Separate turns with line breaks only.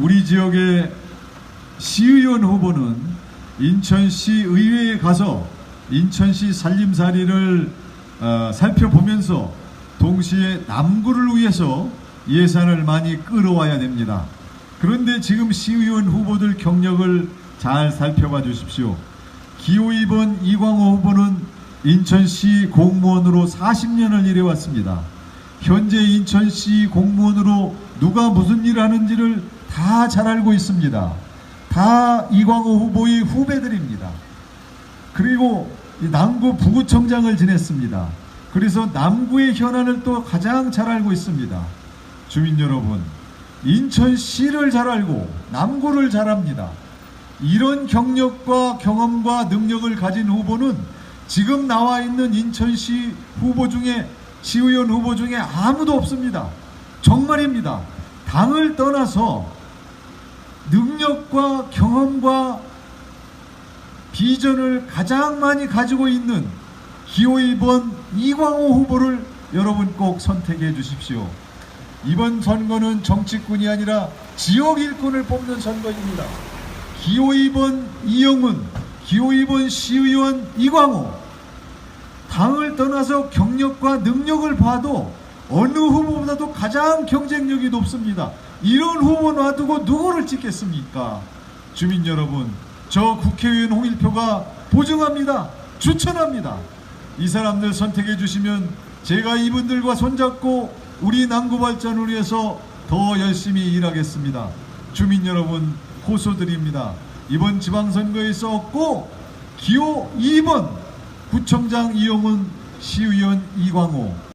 우리 지역의 시의원 후보는 인천시 의회에 가서 인천시 살림살이를 어, 살펴보면서 동시에 남구를 위해서 예산을 많이 끌어와야 됩니다. 그런데 지금 시의원 후보들 경력을 잘 살펴봐 주십시오. 기호 2번 이광호 후보는 인천시 공무원으로 40년을 일해왔습니다. 현재 인천시 공무원으로 누가 무슨 일을 하는지를 다 잘 알고 있습니다. 다 이광호 후보의 후배들입니다. 그리고 이 남구 부구청장을 지냈습니다. 그래서 남구의 현안을 또 가장 잘 알고 있습니다. 주민 여러분, 인천시를 잘 알고 남구를 잘 압니다. 이런 경력과 경험과 능력을 가진 후보는 지금 나와 있는 인천시 후보 중에 시의원 후보 중에 아무도 없습니다. 정말입니다. 당을 떠나서 능력과 경험과 비전을 가장 많이 가지고 있는 기호 2번 이광호 후보를 여러분 꼭 선택해 주십시오. 이번 선거는 정치꾼이 아니라 지역 일꾼을 뽑는 선거입니다. 기호 2번 이영훈, 기호 2번 시의원 이광호. 당을 떠나서 경력과 능력을 봐도 어느 후보보다도 가장 경쟁력이 높습니다. 이런 후보 놔두고 누구를 찍겠습니까? 주민 여러분, 저 국회의원 홍일표가 보증합니다. 추천합니다. 이 사람들 선택해 주시면 제가 이분들과 손잡고 우리 남구 발전을 위해서 더 열심히 일하겠습니다. 주민 여러분 호소드립니다. 이번 지방선거에서 얻고 기호 2번 구청장 이용훈 시의원 이광호